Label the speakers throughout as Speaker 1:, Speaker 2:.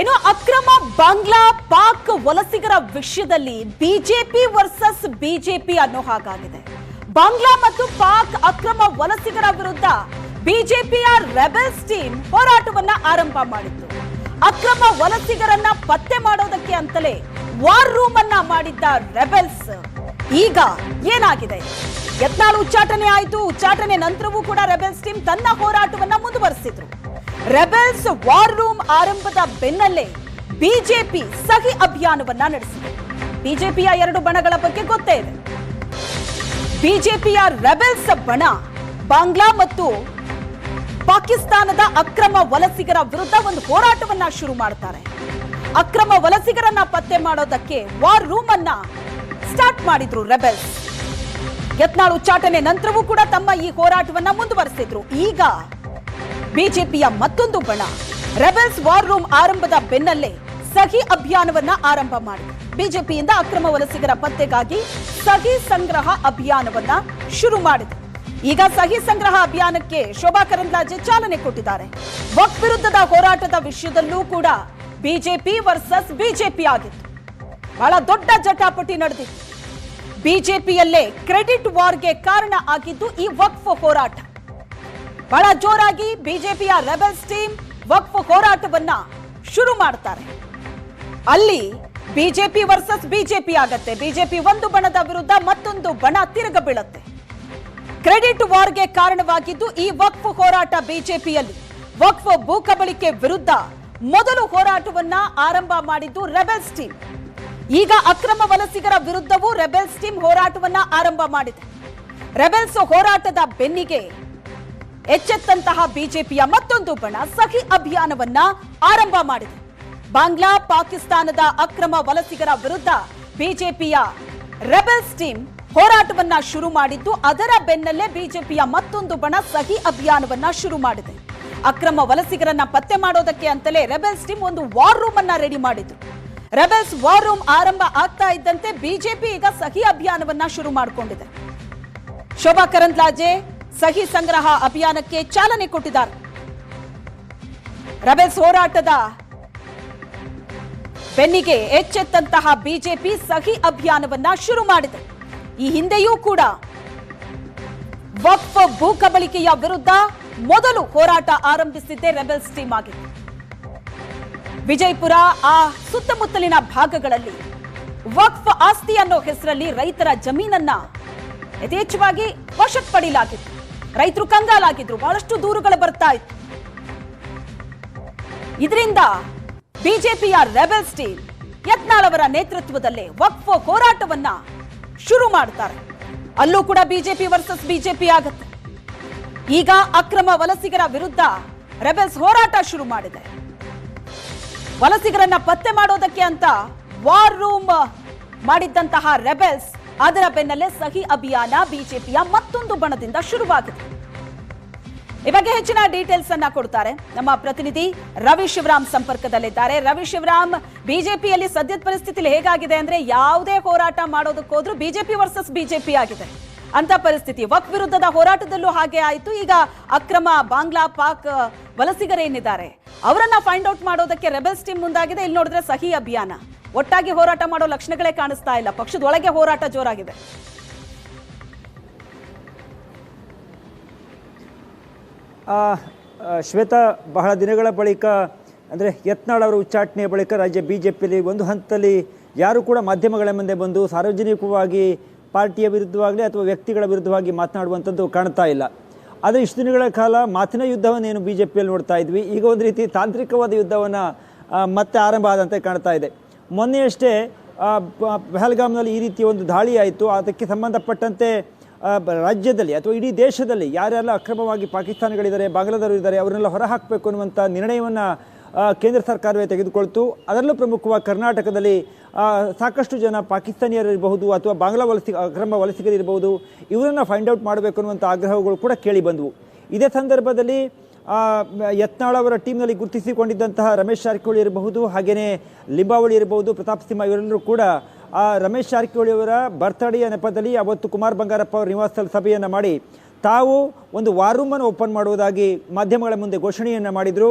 Speaker 1: ಇನ್ನು ಅಕ್ರಮ ಬಾಂಗ್ಲಾ ಪಾಕ್ ವಲಸಿಗರ ವಿಷಯದಲ್ಲಿ ಬಿಜೆಪಿ ವರ್ಸಸ್ ಬಿಜೆಪಿ ಅನ್ನೋ ಹಾಗಾಗಿದೆ. ಬಾಂಗ್ಲಾ ಮತ್ತು ಪಾಕ್ ಅಕ್ರಮ ವಲಸಿಗರ ವಿರುದ್ಧ ಬಿಜೆಪಿಯ ರೆಬೆಲ್ಸ್ ಟೀಮ್ ಹೋರಾಟವನ್ನ ಆರಂಭ ಮಾಡಿತ್ತು. ಅಕ್ರಮ ವಲಸಿಗರನ್ನ ಪತ್ತೆ ಮಾಡೋದಕ್ಕೆ ಅಂತಲೇ ವಾರ್ ರೂಮ್ ಅನ್ನ ಮಾಡಿದ್ದ ರೆಬೆಲ್ಸ್. ಈಗ ಏನಾಗಿದೆ? ಯತ್ನಾಳ್ ಉಚ್ಚಾಟನೆ ಆಯಿತು. ಉಚ್ಚಾಟನೆ ನಂತರವೂ ಕೂಡ ರೆಬೆಲ್ಸ್ ಟೀಮ್ ತನ್ನ ಹೋರಾಟವನ್ನ ಮುಂದುವರೆಸಿದ್ರು. ರೆಬೆಲ್ಸ್ ವಾರ್ ರೂಮ್ ಆರಂಭದ ಬೆನ್ನಲ್ಲೇ ಬಿಜೆಪಿ ಸಹಿ ಅಭಿಯಾನವನ್ನ ನಡೆಸಿದೆ. ಬಿಜೆಪಿಯ ಎರಡು ಬಣಗಳ ಬಗ್ಗೆ ಗೊತ್ತೇ ಇದೆ. ಬಿಜೆಪಿಯ ರೆಬೆಲ್ಸ್ ಬಣ ಬಾಂಗ್ಲಾ ಮತ್ತು ಪಾಕಿಸ್ತಾನದ ಅಕ್ರಮ ವಲಸಿಗರ ವಿರುದ್ಧ ಒಂದು ಹೋರಾಟವನ್ನ ಶುರು ಮಾಡ್ತಾರೆ. ಅಕ್ರಮ ವಲಸಿಗರನ್ನ ಪತ್ತೆ ಮಾಡೋದಕ್ಕೆ ವಾರ್ ರೂಮ್ ಅನ್ನ ಸ್ಟಾರ್ಟ್ ಮಾಡಿದ್ರು ರೆಬೆಲ್ಸ್. ಯತ್ನಾಳ್ ಉಚ್ಚಾಟನೆ ನಂತರವೂ ಕೂಡ ತಮ್ಮ ಈ ಹೋರಾಟವನ್ನ ಮುಂದುವರೆಸಿದ್ರು. ಈಗ ಬಿಜೆಪಿಯ ಮತ್ತೊಂದು ಬಣ. ರೆಬೆಲ್ಸ್ ವಾರ್ ರೂಮ್ ಆರಂಭದ ಬೆನ್ನಲ್ಲೇ ಸಹಿ ಅಭಿಯಾನವನ್ನ ಆರಂಭ ಮಾಡಿ. ಬಿಜೆಪಿಯಿಂದ ಅಕ್ರಮ ವಲಸಿಗರ ಪತ್ತೆಗಾಗಿ ಸಹಿ ಸಂಗ್ರಹ ಅಭಿಯಾನವನ್ನ ಶುರು ಮಾಡಿದೆ. ಈಗ ಸಹಿ ಸಂಗ್ರಹ ಅಭಿಯಾನಕ್ಕೆ ಶೋಭಾ ಕರಂದ್ಲಾಜೆ ಚಾಲನೆ ಕೊಟ್ಟಿದ್ದಾರೆ. ವಕ್ ವಿರುದ್ಧದ ಹೋರಾಟದ ವಿಷಯದಲ್ಲೂ ಕೂಡ ಬಿಜೆಪಿ ವರ್ಸಸ್ ಬಿಜೆಪಿ ಆಗಿತ್ತು. ಬಹಳ ದೊಡ್ಡ ಜಟಾಪಟಿ ನಡೆದಿತ್ತು. ಬಿಜೆಪಿಯಲ್ಲೇ ಕ್ರೆಡಿಟ್ ವಾರ್ಗೆ ಕಾರಣ ಆಗಿದ್ದು ಈ ವಕ್ಫ್ ಹೋರಾಟ. ಬಹಳ ಜೋರಾಗಿ ಬಿಜೆಪಿಯ ರೆಬೆಲ್ಸ್ ಟೀಮ್ ವಕ್ಫ್ ಹೋರಾಟವನ್ನ ಶುರು ಮಾಡ್ತಾರೆ. ಅಲ್ಲಿ ಬಿಜೆಪಿ ವರ್ಸಸ್ ಬಿಜೆಪಿ ಆಗತ್ತೆ. ಬಿಜೆಪಿ ಒಂದು ಬಣದ ವಿರುದ್ಧ ಮತ್ತೊಂದು ಬಣ ತಿರುಗ ಬೀಳುತ್ತೆ. ಕ್ರೆಡಿಟ್ ವಾರ್ಗೆ ಕಾರಣವಾಗಿದ್ದು ಈ ವಕ್ಫ್ ಹೋರಾಟ ಬಿಜೆಪಿಯಲ್ಲಿ. ವಕ್ಫ್ ಭೂಕಬಳಿಕೆ ವಿರುದ್ಧ ಮೊದಲು ಹೋರಾಟವನ್ನ ಆರಂಭ ಮಾಡಿದ್ದು ರೆಬೆಲ್ಸ್ ಟೀಮ್. ಈಗ ಅಕ್ರಮ ವಲಸಿಗರ ವಿರುದ್ಧವೂ ರೆಬೆಲ್ಸ್ ಟೀಮ್ ಹೋರಾಟವನ್ನ ಆರಂಭ ಮಾಡಿದೆ. ರೆಬೆಲ್ಸ್ ಹೋರಾಟದ ಬೆನ್ನಿಗೆ ಎಚ್ಚೆತ್ತಂತಹ ಬಿಜೆಪಿಯ ಮತ್ತೊಂದು ಬಣ ಸಹಿ ಅಭಿಯಾನವನ್ನ ಆರಂಭ ಮಾಡಿದೆ. ಬಾಂಗ್ಲಾ, ಪಾಕಿಸ್ತಾನದ ಅಕ್ರಮ ವಲಸಿಗರ ವಿರುದ್ಧ ಬಿಜೆಪಿಯ ರೆಬೆಲ್ಸ್ ಟೀಮ್ ಹೋರಾಟವನ್ನ ಶುರು ಮಾಡಿದ್ದು, ಅದರ ಬೆನ್ನಲ್ಲೇ ಬಿಜೆಪಿಯ ಮತ್ತೊಂದು ಬಣ ಸಹಿ ಅಭಿಯಾನವನ್ನ ಶುರು ಮಾಡಿದೆ. ಅಕ್ರಮ ವಲಸಿಗರನ್ನ ಪತ್ತೆ ಮಾಡೋದಕ್ಕೆ ಅಂತಲೇ ರೆಬೆಲ್ಸ್ ಟೀಮ್ ಒಂದು ವಾರ್ ರೂಮ್ ಅನ್ನ ರೆಡಿ ಮಾಡಿದ್ರು. ರೆಬೆಲ್ಸ್ ವಾರ್ ರೂಮ್ ಆರಂಭ ಆಗ್ತಾ ಇದ್ದಂತೆ ಬಿಜೆಪಿ ಈಗ ಸಹಿ ಅಭಿಯಾನವನ್ನ ಶುರು ಮಾಡಿಕೊಂಡಿದೆ. ಶೋಭಾ ಕರಂದ್ಲಾಜೆ ಸಹಿ ಸಂಗ್ರಹ ಅಭಿಯಾನಕ್ಕೆ ಚಾಲನೆ ಕೊಟ್ಟಿದ್ದಾರೆ. ರಬೆಸ್ ಹೋರಾಟದ ಬೆನ್ನಿಗೆ ಎಚ್ಚೆತ್ತಂತಹ ಬಿಜೆಪಿ ಸಹಿ ಅಭಿಯಾನವನ್ನ ಶುರು ಮಾಡಿದೆ. ಈ ಹಿಂದೆಯೂ ಕೂಡ ವಕ್ಫ್ ಭೂ ಕಬಳಿಕೆಯ ವಿರುದ್ಧ ಮೊದಲು ಹೋರಾಟ ಆರಂಭಿಸಿದ್ದೆ ರೆಬೆಲ್ಸ್ ಟೀಮ್ ಆಗಿದೆ. ವಿಜಯಪುರ, ಆ ಸುತ್ತಮುತ್ತಲಿನ ಭಾಗಗಳಲ್ಲಿ ವಕ್ಫ್ ಆಸ್ತಿ ಅನ್ನೋ ಹೆಸರಲ್ಲಿ ರೈತರ ಜಮೀನನ್ನ ಯಥೇಚ್ಛವಾಗಿ ವಶಕ್ಕೆ ಪಡೀಲಾಗಿತ್ತು ರೈತರು ಕಂಗಾಲಾಗಿದ್ರು, ಬಹಳಷ್ಟು ದೂರುಗಳು ಬರ್ತಾ ಇತ್ತು. ಇದರಿಂದ ಬಿಜೆಪಿಯ ರೆಬೆಲ್ ಸ್ಟೀಲ್, ಯತ್ನಾಳ್ ಅವರ ನೇತೃತ್ವದಲ್ಲಿ ವಕ್ಫ್ ಹೋರಾಟವನ್ನ ಶುರು ಮಾಡ್ತಾರೆ. ಅಲ್ಲೂ ಕೂಡ ಬಿಜೆಪಿ ವರ್ಸಸ್ ಬಿಜೆಪಿ ಆಗುತ್ತೆ. ಈಗ ಅಕ್ರಮ ವಲಸಿಗರ ವಿರುದ್ಧ ರೆಬೆಲ್ಸ್ ಹೋರಾಟ ಶುರು ಮಾಡಿದೆ. ವಲಸಿಗರನ್ನ ಪತ್ತೆ ಮಾಡೋದಕ್ಕೆ ಅಂತ ವಾರ್ ರೂಮ್ ಮಾಡಿದ್ದಂತಹ ರೆಬೆಲ್ಸ್ ಅದರ ಬೆನ್ನಲ್ಲೇ ಸಹಿ ಅಭಿಯಾನ ಬಿಜೆಪಿಯ ಮತ್ತೊಂದು ಬಣದಿಂದ ಶುರುವಾಗಿದೆ. ಈ ಬಗ್ಗೆ ಹೆಚ್ಚಿನ ಡೀಟೇಲ್ಸ್ ಅನ್ನ ಕೊಡ್ತಾರೆ. ನಮ್ಮ ಪ್ರತಿನಿಧಿ ರವಿ ಶಿವರಾಮ್ ಸಂಪರ್ಕದಲ್ಲಿದ್ದಾರೆ. ರವಿ ಶಿವರಾಮ್, ಬಿಜೆಪಿಯಲ್ಲಿ ಸದ್ಯದ ಪರಿಸ್ಥಿತಿಯಲ್ಲಿ ಹೇಗಾಗಿದೆ ಅಂದ್ರೆ ಯಾವುದೇ ಹೋರಾಟ ಮಾಡೋದಕ್ಕೋದ್ರೂ ಬಿಜೆಪಿ ವರ್ಸಸ್ ಬಿಜೆಪಿ ಆಗಿದೆ. ಅಂತ ಪರಿಸ್ಥಿತಿ. ವಕ್ ವಿರುದ್ಧದ ಹೋರಾಟದಲ್ಲೂ ಹಾಗೆ ಆಯಿತು. ಈಗ ಅಕ್ರಮ ಬಾಂಗ್ಲಾ ಪಾಕ್ ವಲಸಿಗರೇನಿದ್ದಾರೆ ಅವರನ್ನ ಫೈಂಡ್ ಔಟ್ ಮಾಡೋದಕ್ಕೆ ರೆಬೆಲ್ಸ್ ಟೀಮ್ ಮುಂದಾಗಿದೆ. ಇಲ್ಲಿ ನೋಡಿದ್ರೆ ಸಹಿ ಅಭಿಯಾನ. ಒಟ್ಟಾಗಿ ಹೋರಾಟ ಮಾಡೋ ಲಕ್ಷಣಗಳೇ ಕಾಣಿಸ್ತಾ ಇಲ್ಲ. ಪಕ್ಷದೊಳಗೆ ಹೋರಾಟ ಜೋರಾಗಿದೆ.
Speaker 2: ಶ್ವೇತಾ, ಬಹಳ ದಿನಗಳ ಬಳಿಕ, ಅಂದರೆ ಯತ್ನಾಳ್ ಅವರ ಉಚ್ಚಾಟನೆಯ ಬಳಿಕ ರಾಜ್ಯ ಬಿ ಒಂದು ಹಂತದಲ್ಲಿ ಯಾರು ಕೂಡ ಮಾಧ್ಯಮಗಳ ಮುಂದೆ ಬಂದು ಸಾರ್ವಜನಿಕವಾಗಿ ಪಾರ್ಟಿಯ ವಿರುದ್ಧವಾಗಲಿ ಅಥವಾ ವ್ಯಕ್ತಿಗಳ ವಿರುದ್ಧವಾಗಿ ಮಾತನಾಡುವಂಥದ್ದು ಕಾಣ್ತಾ ಇಲ್ಲ. ಆದರೆ ಇಷ್ಟು ದಿನಗಳ ಕಾಲ ಮಾತಿನ ಯುದ್ಧವನ್ನೇನು ಬಿ ಜೆ ಪಿಯಲ್ಲಿ ನೋಡ್ತಾ ಇದ್ವಿ. ಈಗ ಒಂದು ರೀತಿ ತಾಂತ್ರಿಕವಾದ ಯುದ್ಧವನ್ನು ಮತ್ತೆ ಆರಂಭ ಆದಂತೆ ಕಾಣ್ತಾ ಇದೆ. ಮೊನ್ನೆಯಷ್ಟೇ ಪಹಲ್ಗಾಮ್ನಲ್ಲಿ ಈ ರೀತಿಯ ಒಂದು ದಾಳಿ ಆಯಿತು ಅದಕ್ಕೆ ಸಂಬಂಧಪಟ್ಟಂತೆ ರಾಜ್ಯದಲ್ಲಿ ಅಥವಾ ಇಡೀ ದೇಶದಲ್ಲಿ ಯಾರೆಲ್ಲ ಅಕ್ರಮವಾಗಿ ಪಾಕಿಸ್ತಾನಗಳಿದ್ದಾರೆ, ಬಾಂಗ್ಲಾದವರು ಇದ್ದಾರೆ, ಅವರನ್ನೆಲ್ಲ ಹೊರಹಾಕಬೇಕು ಅನ್ನುವಂಥ ನಿರ್ಣಯವನ್ನು ಕೇಂದ್ರ ಸರ್ಕಾರವೇ ತೆಗೆದುಕೊಳ್ತು. ಅದರಲ್ಲೂ ಪ್ರಮುಖವಾಗಿ ಕರ್ನಾಟಕದಲ್ಲಿ ಸಾಕಷ್ಟು ಜನ ಪಾಕಿಸ್ತಾನಿಯರಿರಬಹುದು ಅಥವಾ ಬಾಂಗ್ಲಾ ವಲಸಿ, ಅಕ್ರಮ ವಲಸಿಗರಿರಬಹುದು. ಇವರನ್ನು ಫೈಂಡ್ ಔಟ್ ಮಾಡಬೇಕು ಅನ್ನುವಂಥ ಆಗ್ರಹಗಳು ಕೂಡ ಕೇಳಿ ಬಂದವು ಇದೇ ಸಂದರ್ಭದಲ್ಲಿ ಯತ್ನಾಳ್ ಅವರ ಟೀಮ್ನಲ್ಲಿ ಗುರುತಿಸಿಕೊಂಡಿದ್ದಂತಹ ರಮೇಶ್ ಜಾರಕಿಹೊಳಿ ಇರಬಹುದು ಹಾಗೆಯೇ ಲಿಂಬಾವಳಿ ಇರಬಹುದು, ಪ್ರತಾಪ್ ಸಿಂಹ ಇವರೆಲ್ಲರೂ ಕೂಡ, ಆ, ರಮೇಶ್ ಜಾರಕಿಹೊಳಿ ಅವರ ಬರ್ತಡೆಯ ನೆಪದಲ್ಲಿ ಅವತ್ತು ಕುಮಾರ್ ಬಂಗಾರಪ್ಪ ಅವರ ನಿವಾಸದಲ್ಲಿ ಸಭೆಯನ್ನು ಮಾಡಿ ತಾವು ಒಂದು ವಾರ್ ರೂಮನ್ನು ಓಪನ್ ಮಾಡುವುದಾಗಿ ಮಾಧ್ಯಮಗಳ ಮುಂದೆ ಘೋಷಣೆಯನ್ನು ಮಾಡಿದರು.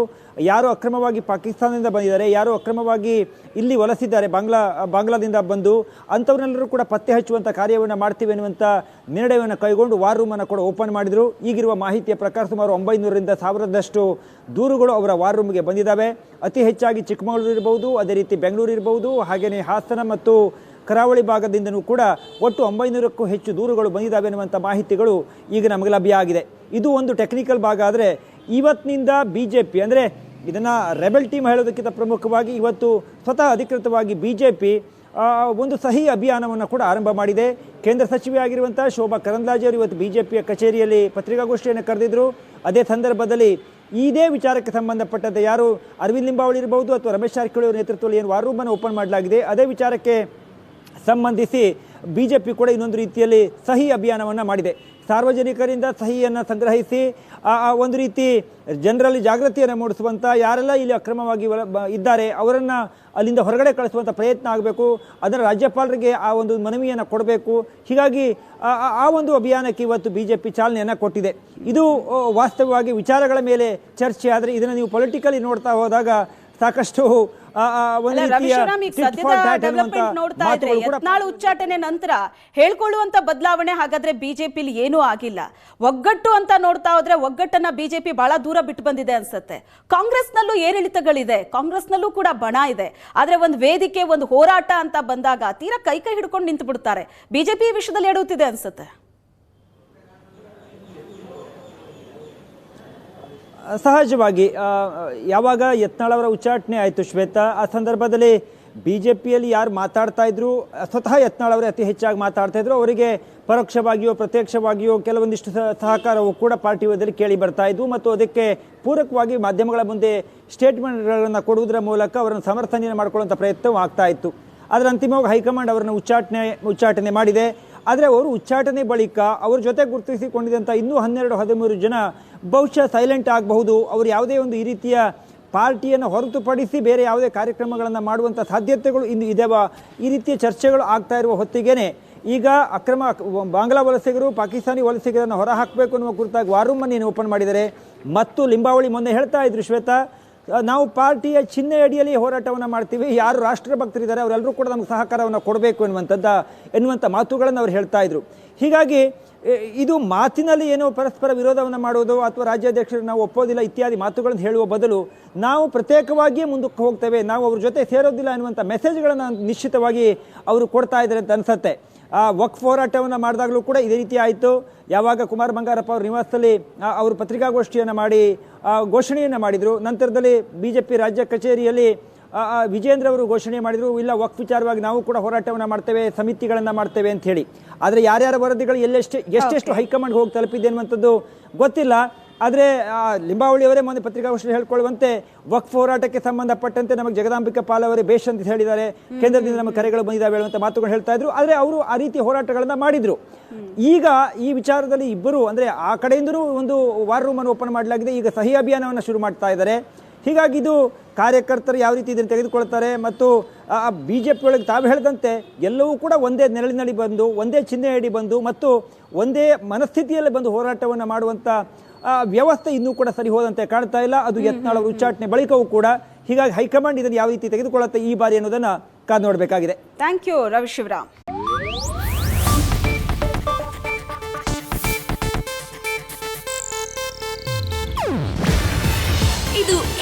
Speaker 2: ಯಾರು ಅಕ್ರಮವಾಗಿ ಪಾಕಿಸ್ತಾನದಿಂದ ಬಂದಿದ್ದಾರೆ, ಯಾರು ಅಕ್ರಮವಾಗಿ ಇಲ್ಲಿ ವಲಸಿದ್ದಾರೆ, ಬಾಂಗ್ಲಾ, ಬಾಂಗ್ಲಾದಿಂದ ಬಂದು ಅಂಥವ್ರನ್ನೆಲ್ಲರೂ ಕೂಡ ಪತ್ತೆ ಹಚ್ಚುವಂಥ ಕಾರ್ಯವನ್ನು ಮಾಡ್ತೀವಿ ಅನ್ನುವಂಥ ನಿರ್ಣಯವನ್ನು ಕೈಗೊಂಡು ವಾರ್ ರೂಮನ್ನು ಕೂಡ ಓಪನ್ ಮಾಡಿದರು. ಈಗಿರುವ ಮಾಹಿತಿಯ ಪ್ರಕಾರ ಸುಮಾರು ಒಂಬೈನೂರರಿಂದ ಸಾವಿರದಷ್ಟು ದೂರುಗಳು ಅವರ ವಾರ್ ರೂಮ್ಗೆ ಬಂದಿದ್ದಾವೆ. ಅತಿ ಹೆಚ್ಚಾಗಿ ಚಿಕ್ಕಮಗಳೂರು ಇರಬಹುದು ಅದೇ ರೀತಿ ಬೆಂಗಳೂರು ಇರಬಹುದು ಹಾಗೆಯೇ ಹಾಸನ ಮತ್ತು ಕರಾವಳಿ ಭಾಗದಿಂದನೂ ಕೂಡ ಒಟ್ಟು ಒಂಬೈನೂರಕ್ಕೂ ಹೆಚ್ಚು ದೂರುಗಳು ಬಂದಿದ್ದಾವೆ ಎನ್ನುವಂಥ ಮಾಹಿತಿಗಳು ಈಗ ನಮಗೆ ಲಭ್ಯ ಆಗಿದೆ. ಇದು ಒಂದು ಟೆಕ್ನಿಕಲ್ ಭಾಗ, ಆದರೆ ಇವತ್ತಿನಿಂದ ಬಿ ಜೆ ಪಿ ಅಂದರೆ ಇದನ್ನು ರೆಬೆಲ್ ಟೀಮ್ ಹೇಳೋದಕ್ಕಿಂತ ಪ್ರಮುಖವಾಗಿ ಇವತ್ತು ಸ್ವತಃ ಅಧಿಕೃತವಾಗಿ ಬಿ ಜೆ ಪಿ ಒಂದು ಸಹಿ ಅಭಿಯಾನವನ್ನು ಕೂಡ ಆರಂಭ ಮಾಡಿದೆ. ಕೇಂದ್ರ ಸಚಿವೆ ಆಗಿರುವಂಥ ಶೋಭಾ ಕರಂದ್ಲಾಜೆ ಅವರು ಇವತ್ತು ಬಿ ಜೆ ಪಿಯ ಕಚೇರಿಯಲ್ಲಿ ಪತ್ರಿಕಾಗೋಷ್ಠಿಯನ್ನು ಕರೆದಿದ್ದರು ಅದೇ ಸಂದರ್ಭದಲ್ಲಿ ಇದೇ ವಿಚಾರಕ್ಕೆ ಸಂಬಂಧಪಟ್ಟಂತೆ ಯಾರು ಅರವಿಂದ್ ಲಿಂಬಾವಳಿ ಇರಬಹುದು ಅಥವಾ ರಮೇಶ್ ಜಾರಕಿಹೊಳಿ ಅವರ ನೇತೃತ್ವದಲ್ಲಿ ಏನು ವಾರ್ ರೂಮನ್ನು ಓಪನ್ ಮಾಡಲಾಗಿದೆ, ಅದೇ ವಿಚಾರಕ್ಕೆ ಸಂಬಂಧಿಸಿ ಬಿ ಜೆ ಪಿ ಕೂಡ ಇನ್ನೊಂದು ರೀತಿಯಲ್ಲಿ ಸಹಿ ಅಭಿಯಾನವನ್ನು ಮಾಡಿದೆ. ಸಾರ್ವಜನಿಕರಿಂದ ಸಹಿಯನ್ನು ಸಂಗ್ರಹಿಸಿ ಒಂದು ರೀತಿ ಜನರಲ್ಲಿ ಜಾಗೃತಿಯನ್ನು ಮೂಡಿಸುವಂಥ ಯಾರೆಲ್ಲ ಇಲ್ಲಿ ಅಕ್ರಮವಾಗಿ ಇದ್ದಾರೆ ಅವರನ್ನು ಅಲ್ಲಿಂದ ಹೊರಗಡೆ ಕಳಿಸುವಂಥ ಪ್ರಯತ್ನ ಆಗಬೇಕು, ಅದರ ರಾಜ್ಯಪಾಲರಿಗೆ ಆ ಒಂದು ಮನವಿಯನ್ನು ಕೊಡಬೇಕು. ಹೀಗಾಗಿ, ಆ ಒಂದು ಅಭಿಯಾನಕ್ಕೆ ಇವತ್ತು ಬಿ ಜೆ ಪಿ ಚಾಲನೆಯನ್ನು ಕೊಟ್ಟಿದೆ. ಇದು ವಾಸ್ತವವಾಗಿ ವಿಚಾರಗಳ ಮೇಲೆ ಚರ್ಚೆ, ಆದರೆ ಇದನ್ನು ನೀವು ಪೊಲಿಟಿಕಲಿ ನೋಡ್ತಾ ಹೋದಾಗ ಸಾಕಷ್ಟು
Speaker 1: ಯತ್ನಾಳ್ ಉಚ್ಚಾಟನೆ ನಂತರ ಹೇಳ್ಕೊಳ್ಳುವಂತ ಬದಲಾವಣೆ ಹಾಗಾದ್ರೆ ಬಿಜೆಪಿಲಿ ಏನೂ ಆಗಿಲ್ಲ. ಒಗ್ಗಟ್ಟು ಅಂತ ನೋಡ್ತಾ ಹೋದ್ರೆ ಒಗ್ಗಟ್ಟನ್ನ ಬಿಜೆಪಿ ಬಹಳ ದೂರ ಬಿಟ್ಟು ಬಂದಿದೆ ಅನ್ಸುತ್ತೆ. ಕಾಂಗ್ರೆಸ್ನಲ್ಲೂ ಏರಿಳಿತಗಳಿದೆ ಕಾಂಗ್ರೆಸ್ನಲ್ಲೂ ಕೂಡ ಬಣ ಇದೆ. ಆದ್ರೆ ಒಂದು ವೇದಿಕೆ ಒಂದು ಹೋರಾಟ ಅಂತ ಬಂದಾಗ ತೀರಾ ಕೈ ಕೈ ಹಿಡ್ಕೊಂಡು ನಿಂತು ಬಿಡ್ತಾರೆ ಬಿಜೆಪಿ ವಿಷಯದಲ್ಲಿ ಎಡುತ್ತಿದೆ ಅನ್ಸುತ್ತೆ?
Speaker 2: ಸಹಜವಾಗಿ ಯಾವಾಗ ಯತ್ನಾಳವರ ಉಚ್ಚಾಟನೆ ಆಯಿತು ಶ್ವೇತಾ, ಆ ಸಂದರ್ಭದಲ್ಲಿ ಬಿ ಜೆ ಪಿಯಲ್ಲಿ ಯಾರು ಮಾತಾಡ್ತಾ ಇದ್ರು, ಸ್ವತಃ ಯತ್ನಾಳವರೇ ಅತಿ ಹೆಚ್ಚಾಗಿ ಮಾತಾಡ್ತಾ ಇದ್ರು, ಅವರಿಗೆ ಪರೋಕ್ಷವಾಗಿಯೋ, ಪ್ರತ್ಯಕ್ಷವಾಗಿಯೋ ಕೆಲವೊಂದಿಷ್ಟು ಸಹ- ಸಹಕಾರವು ಕೂಡ ಪಾರ್ಟಿ ವಯದಲ್ಲಿ ಕೇಳಿ ಬರ್ತಾ ಇದ್ವು ಮತ್ತು ಅದಕ್ಕೆ ಪೂರಕವಾಗಿ ಮಾಧ್ಯಮಗಳ ಮುಂದೆ ಸ್ಟೇಟ್ಮೆಂಟ್ಗಳನ್ನು ಕೊಡುವುದರ ಮೂಲಕ ಅವರನ್ನು ಸಮರ್ಥನೆಯನ್ನು ಮಾಡಿಕೊಳ್ಳುವಂಥ ಪ್ರಯತ್ನವೂ ಆಗ್ತಾ ಇತ್ತು. ಆದರೆ ಅಂತಿಮವಾಗಿ ಹೈಕಮಾಂಡ್ ಅವರನ್ನು ಉಚ್ಚಾಟನೆ ಉಚ್ಚಾಟನೆ ಮಾಡಿದೆ. ಆದರೆ ಅವರು ಉಚ್ಚಾಟನೆ ಬಳಿಕ ಅವ್ರ ಜೊತೆ ಗುರುತಿಸಿಕೊಂಡಿದ್ದಂಥ ಇನ್ನೂ ಹನ್ನೆರಡು, ಹದಿಮೂರು ಜನ ಬಹುಶಃ ಸೈಲೆಂಟ್ ಆಗಬಹುದು. ಅವರು ಯಾವುದೇ ಒಂದು ಈ ರೀತಿಯ ಪಾರ್ಟಿಯನ್ನು ಹೊರತುಪಡಿಸಿ ಬೇರೆ ಯಾವುದೇ ಕಾರ್ಯಕ್ರಮಗಳನ್ನು ಮಾಡುವಂಥ ಸಾಧ್ಯತೆಗಳು ಇನ್ನು ಇದಾವ. ಈ ರೀತಿಯ ಚರ್ಚೆಗಳು ಆಗ್ತಾ ಇರುವ ಹೊತ್ತಿಗೆನೆ ಈಗ ಅಕ್ರಮ ಬಾಂಗ್ಲಾ ವಲಸಿಗರು, ಪಾಕಿಸ್ತಾನಿ ವಲಸಿಗರನ್ನು ಹೊರಹಾಕಬೇಕು ಅನ್ನುವ ಕುರಿತಾಗಿ ವಾರ್ ರೂಮನ್ನು ಓಪನ್ ಮಾಡಿದ್ದಾರೆ. ಮತ್ತು ಲಿಂಬಾವಳಿ ಮೊನ್ನೆ ಹೇಳ್ತಾ ಇದ್ರು ಶ್ವೇತಾ, ನಾವು ಪಾರ್ಟಿಯ ಚಿಹ್ನೆ ಅಡಿಯಲ್ಲಿ ಹೋರಾಟವನ್ನು ಮಾಡ್ತೀವಿ, ಯಾರು ರಾಷ್ಟ್ರಭಕ್ತರಿದ್ದಾರೆ, ಅವರೆಲ್ಲರೂ ಕೂಡ ನಮಗೆ ಸಹಕಾರವನ್ನು ಕೊಡಬೇಕು ಎನ್ನುವಂಥದ್ದ ಎನ್ನುವಂಥ ಮಾತುಗಳನ್ನು ಅವ್ರು ಹೇಳ್ತಾ ಇದ್ರು. ಹೀಗಾಗಿ ಇದು ಮಾತಿನಲ್ಲಿ ಏನೋ ಪರಸ್ಪರ ವಿರೋಧವನ್ನು ಮಾಡುವುದು ಅಥವಾ ರಾಜ್ಯಾಧ್ಯಕ್ಷರು ನಾವು ಒಪ್ಪೋದಿಲ್ಲ ಇತ್ಯಾದಿ ಮಾತುಗಳನ್ನು ಹೇಳುವ ಬದಲು ನಾವು ಪ್ರತ್ಯೇಕವಾಗಿಯೇ ಮುಂದಕ್ಕೆ ಹೋಗ್ತೇವೆ. ನಾವು ಅವ್ರ ಜೊತೆ ಸೇರೋದಿಲ್ಲ ಅನ್ನುವಂಥ ಮೆಸೇಜ್ಗಳನ್ನು ನಿಶ್ಚಿತವಾಗಿ ಅವರು ಕೊಡ್ತಾ ಇದ್ದಾರೆ ಅಂತ ಅನಿಸುತ್ತೆ. ಆ ವಕ್ ಹೋರಾಟವನ್ನು ಮಾಡಿದಾಗಲೂ ಕೂಡ ಇದೇ ರೀತಿ ಆಯಿತು. ಯಾವಾಗ ಕುಮಾರ್ ಬಂಗಾರಪ್ಪ ಅವರ ನಿವಾಸದಲ್ಲಿ ಅವರು ಪತ್ರಿಕಾಗೋಷ್ಠಿಯನ್ನು ಮಾಡಿ ಘೋಷಣೆಯನ್ನು ಮಾಡಿದರು. ನಂತರದಲ್ಲಿ ಬಿ ರಾಜ್ಯ ಕಚೇರಿಯಲ್ಲಿ ವಿಜೇಂದ್ರ ಅವರು ಘೋಷಣೆ ಮಾಡಿದರು ಇಲ್ಲ ವಕ್ ವಿಚಾರವಾಗಿ ನಾವು ಕೂಡ ಹೋರಾಟವನ್ನು ಮಾಡ್ತೇವೆ ಸಮಿತಿಗಳನ್ನು ಮಾಡ್ತೇವೆ ಅಂತ ಹೇಳಿ. ಆದರೆ ಯಾರ್ಯಾರ ವರದಿಗಳು ಎಲ್ಲೆಷ್ಟು ಎಷ್ಟೆಷ್ಟು ಹೈಕಮಾಂಡ್ ಹೋಗಿ ತಲುಪಿದೆ ಅನ್ನುವಂಥದ್ದು ಗೊತ್ತಿಲ್ಲ. ಆದರೆ ಲಿಂಬಾವಳಿಯವರೇ ಮೊನ್ನೆ ಪತ್ರಿಕಾಗೋಷ್ಠಿ ಹೇಳ್ಕೊಳ್ಳುವಂತೆ ವಕ್ಫ್ ಹೋರಾಟಕ್ಕೆ ಸಂಬಂಧಪಟ್ಟಂತೆ ನಮಗೆ ಜಗದಾಂಬಿಕಾ ಪಾಲ್ ಅವರೇ ಬೇಷ್ ಅಂತ ಹೇಳಿದ್ದಾರೆ. ಕೇಂದ್ರದಿಂದ ನಮ್ಮ ಕರೆಗಳು ಬಂದಿದ್ದಾವೆ ಹೇಳುವಂಥ ಮಾತುಗಳು ಹೇಳ್ತಾ ಇದ್ರು. ಆದರೆ ಅವರು ಆ ರೀತಿ ಹೋರಾಟಗಳನ್ನು ಮಾಡಿದರು. ಈಗ ಈ ವಿಚಾರದಲ್ಲಿ ಇಬ್ಬರು ಅಂದರೆ ಆ ಕಡೆಯಿಂದಲೂ ಒಂದು ವಾರ್ ರೂಮನ್ನು ಓಪನ್ ಮಾಡಲಾಗಿದೆ. ಈಗ ಸಹಿ ಅಭಿಯಾನವನ್ನು ಶುರು ಮಾಡ್ತಾ ಇದ್ದಾರೆ. ಹೀಗಾಗಿ ಇದು ಕಾರ್ಯಕರ್ತರು ಯಾವ ರೀತಿ ಇದನ್ನು ತೆಗೆದುಕೊಳ್ತಾರೆ ಮತ್ತು ಬಿ ಜೆ ಪಿ ಒಳಗೆ ತಾವು ಹೇಳಿದಂತೆ ಎಲ್ಲವೂ ಕೂಡ ಒಂದೇ ನೆರಳಿನಲ್ಲಿ ಬಂದು ಒಂದೇ ಚಿಹ್ನೆಯಡಿ ಬಂದು ಮತ್ತು ಒಂದೇ ಮನಸ್ಥಿತಿಯಲ್ಲಿ ಬಂದು ಹೋರಾಟವನ್ನು ಮಾಡುವಂಥ ವ್ಯವಸ್ಥೆ ಇನ್ನೂ ಕೂಡ ಸರಿ ಹೋದಂತೆ ಕಾಣ್ತಾ ಇಲ್ಲ. ಅದು ಯತ್ನಾಳ ಅವರ ಉಚ್ಚಾಟನೆ ಬಳಿಕವೂ ಕೂಡ. ಹೀಗಾಗಿ ಹೈಕಮಾಂಡ್ ಇದನ್ನು ಯಾವ ರೀತಿ ತೆಗೆದುಕೊಳ್ಳುತ್ತೆ ಈ ಬಾರಿ ಅನ್ನೋದನ್ನು ಕಾದು ನೋಡಬೇಕಾಗಿದೆ.
Speaker 1: Thank you Ravi